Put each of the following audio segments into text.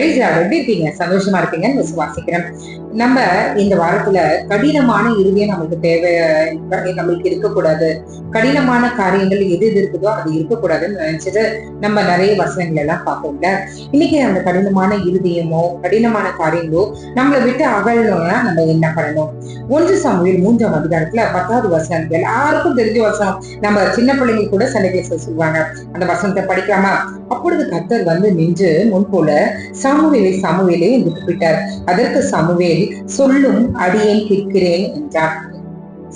right? எப்படி இருக்கீங்க? சந்தோஷமா இருக்கீங்கன்னு விசுவாசிக்கிறேன் நம்ம இந்த வாரத்துல கடினமான இறுதியம் நமக்கு தேவை நம்மளுக்கு இருக்கக்கூடாது. கடினமான காரியங்கள் எது எது இருக்குதோ அது இருக்கக்கூடாதுன்னு நினைச்சிட்டு நம்ம நிறைய வசனங்கள் எல்லாம் பார்ப்போம்ல. இன்னைக்கு அந்த கடினமான இறுதியமோ கடினமான காரியங்களோ நம்மளை விட்டு அகழணும்னா நம்ம என்ன பண்ணணும்? ஒன்று சமூகில் மூன்றாம் அதிகாரத்துல பத்தாவது வசனம் எல்லாருக்கும் தெரிஞ்ச வசனம். நம்ம சின்ன பிள்ளைங்க கூட சண்டை பேச சொல்லுவாங்க. அந்த வசனத்தை படிக்காம அப்பொழுது கத்தர் வந்து நின்று முன் போல சாமுவேலை சாமுவேலே என்று கூப்பிட்டார். அதற்கு சாமுவேல் சொல்லும் அடியேன் கேட்கிறேன் என்றார்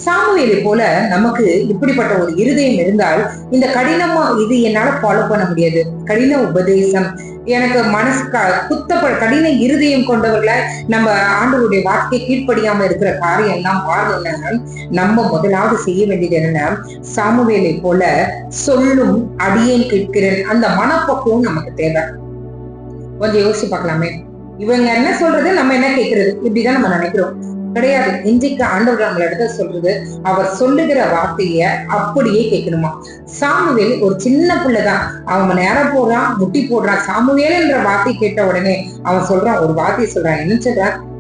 சாமுவேலை போல நமக்கு இப்படிப்பட்ட ஒரு இருதயம் இருந்தால் இந்த கடினமா இது என்னால ஃபாலோ பண்ண முடியாது. கடின உபதேசம். எனக்கு மனசு குத்தப்ப கடின இருதயம் கொண்டவர்களை நம்ம ஆண்டவருடைய வார்த்தையை கீழ்ப்படியாம இருக்கிற காரியம் எல்லாம் மாறணும்னா நம்ம முதலாவது செய்ய வேண்டியது என்னன்னா சாமுவேலை போல சொல்லும் அடியேன் கேட்கிறேன். அந்த மனப்பக்குவம் நமக்கு தேவை. கொஞ்சம் யோசிச்சு பார்க்கலாமே. இவங்க என்ன சொல்றது நம்ம என்ன கேட்கறது இப்படிதான் நம்ம நினைக்கிறோம். கிடையாது. இன்றைக்கு ஆண்டவர் நம்மள இடத்த சொல்றது அவர் சொல்லுகிற வார்த்தைய அப்படியே கேட்கணுமா? சாமுவேல் ஒரு சின்ன பிள்ளைதான். அவன் நேரம் போடுறான் முட்டி போடுறான். சாமுவேல் என்ற வார்த்தை கேட்ட உடனே அவன் சொல்றான் ஒரு வார்த்தையை சொல்றான். என்ன சொல்றான்?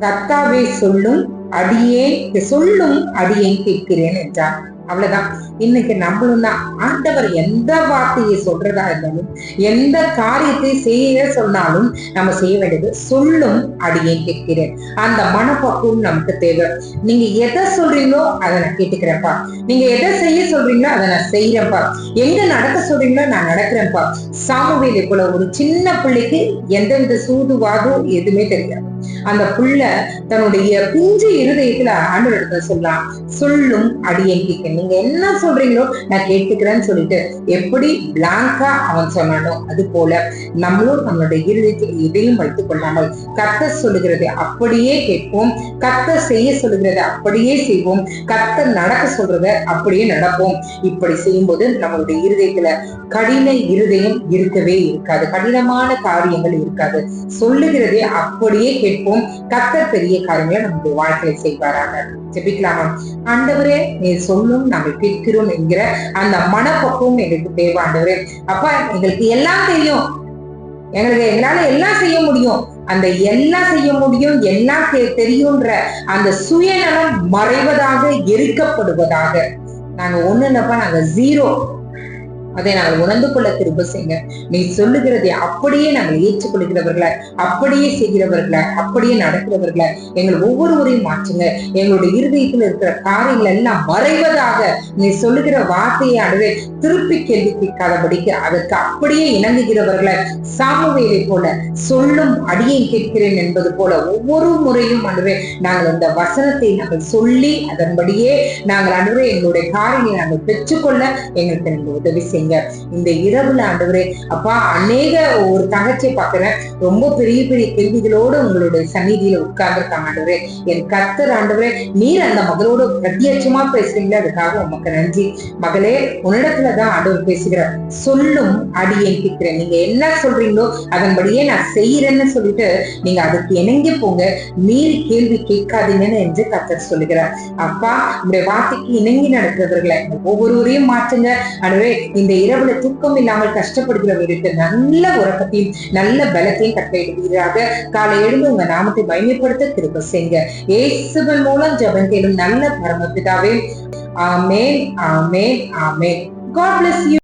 கத்தாவே சொல்லும் அடியே சொல்லும் அடியேன் கேட்கிறேன் என்றார் அவ்வளவுதான். இன்னைக்கு நம்மளும் தான். ஆண்டவர் எந்த வார்த்தையை சொல்றதா இருந்தாலும் எந்த காரியத்தை செய்ய சொன்னாலும் நம்ம செய்ய வேண்டியது சொல்லும் அடியை கேட்கிறேன். அந்த மனப்பக்குவம் நமக்கு தேவை. நீங்க எதை சொல்றீங்களோ அதை நான் கேட்டுக்கிறேன்ப்பா. நீங்க எதை செய்ய சொல்றீங்களோ அதை நான் செய்யறேன்ப்பா. எங்க நடக்க சொல்றீங்களோ நான் நடக்கிறேன்ப்பா. சாமுவேலை போல ஒரு சின்ன பிள்ளைக்கு எந்தெந்த சூதுவாதும் எதுவுமே தெரியாது. அந்த புள்ள தன்னுடைய பிஞ்சு இருதயத்துல ஆண்டவர்கிட்ட சொல்லலாம் சொல்லும் அடியேன் நீங்க என்ன சொல்றீங்களோ நான் கேட்டுக்கிறேன்னு சொல்லிட்டு எப்படி பிளாங்கா அவன் சொன்னானோ அது போல நம்மளும் நம்மளுடைய இருதயத்தில் எதையும் வைத்துக் கொள்ளாமல் கத்த சொல்லுகிறதை அப்படியே கேட்போம் கத்த செய்ய சொல்லுகிறதை அப்படியே செய்வோம் கத்த நடக்க சொல்றத அப்படியே நடப்போம். இப்படி செய்யும்போது நம்மளுடைய இருதயத்துல கடின இருதயம் இருக்கவே இருக்காது கடினமான காரியங்கள் இருக்காது. சொல்லுகிறதே அப்படியே கேட்போம். கத்தர் பெரிய காரியங்களை நம்முடைய வாழ்க்கையை செய்வாராக. ஜெபிக்கலாமா? ஆண்டவரே நீ சொல்லும் நாங்கள் கேட்கிறோம் என்கிற அந்த மனப்பக்குவம் எங்களுக்கு தேவை ஆண்டவரே. அப்பா எங்களுக்கு எல்லாம் தெரியும். எங்களுக்கு எங்களால எல்லாம் செய்ய முடியும். அந்த எல்லாம் செய்ய முடியும் எல்லாம் தெரியும்ன்ற அந்த சுயநலம் மறைவதாக எரிக்கப்படுவதாக. நாங்க ஒண்ணு நாங்க ஜீரோ அதை நாங்கள் உணர்ந்து கொள்ள திரும்ப செய்யுங்க. நீ சொல்லுகிறதை அப்படியே நாங்கள் ஏற்றுக்கொள்கிறவர்களை அப்படியே செய்கிறவர்களை அப்படியே நடக்கிறவர்களை எங்கள் ஒவ்வொருவரையும் மாற்றுங்க. எங்களுடைய இருதயத்தில் இருக்கிற காரியங்கள் எல்லாம் மறைவதாக நீ சொல்லுகிற வார்த்தையை அடவே திருப்பி கேள்வி கேட்காதபடிக்கு அதற்கு அப்படியே இணங்குகிறவர்களை சாமுவேலை போல சொல்லும் அடியை கேட்கிறேன் என்பது போல ஒவ்வொரு முறையும் அனுவே நாங்கள் இந்த வசனத்தை நாங்கள் சொல்லி அதன்படியே நாங்கள் அனுவே எங்களுடைய காரியங்களை நாங்கள் பெற்றுக்கொள்ள எங்களுக்கு நீங்கள் உதவி செய்யுங்க. செய்யுங்க இந்த இரவுல ஆண்டவரே அப்பா அநேக ஒரு தங்கச்சியை பாக்குறேன் ரொம்ப பெரிய பெரிய கேள்விகளோடு உங்களுடைய சந்நிதியில உட்கார்ந்துருக்காங்க ஆண்டவரே. என் கத்தர் ஆண்டவரே நீர் அந்த மகளோடு பிரத்யட்சமா பேசுறீங்களே அதுக்காக உமக்கு நன்றி. மகளே உன்னிடத்துலதான் ஆண்டவர் பேசுகிறார். சொல்லும் அடியை கேட்கிறேன் நீங்க என்ன சொல்றீங்களோ அதன்படியே நான் செய்யறேன்னு சொல்லிட்டு நீங்க அதுக்கு இணங்கி போங்க. மீறி கேள்வி கேட்காதீங்கன்னு என்று கத்தர் சொல்லுகிறார். அப்பா உங்களுடைய வார்த்தைக்கு இணங்கி நடக்கிறவர்களை ஒவ்வொருவரையும் மாற்றுங்க. ஆண்டவரே இந்த இந்த இரவுல தூக்கம் இல்லாமல் கஷ்டப்படுகிறவர்களுக்கு நல்ல உறக்கத்தையும் நல்ல பலத்தையும் கட்டளையிடுவீராக காலை எழுந்து உங்க நாமத்தை பயமைப்படுத்த திருப்ப செய்ங்க ஏசுவன் மூலம் ஜபம் கேளும் நல்ல பரமபிதாவே. ஆமேன் ஆமேன் ஆமேன். God bless you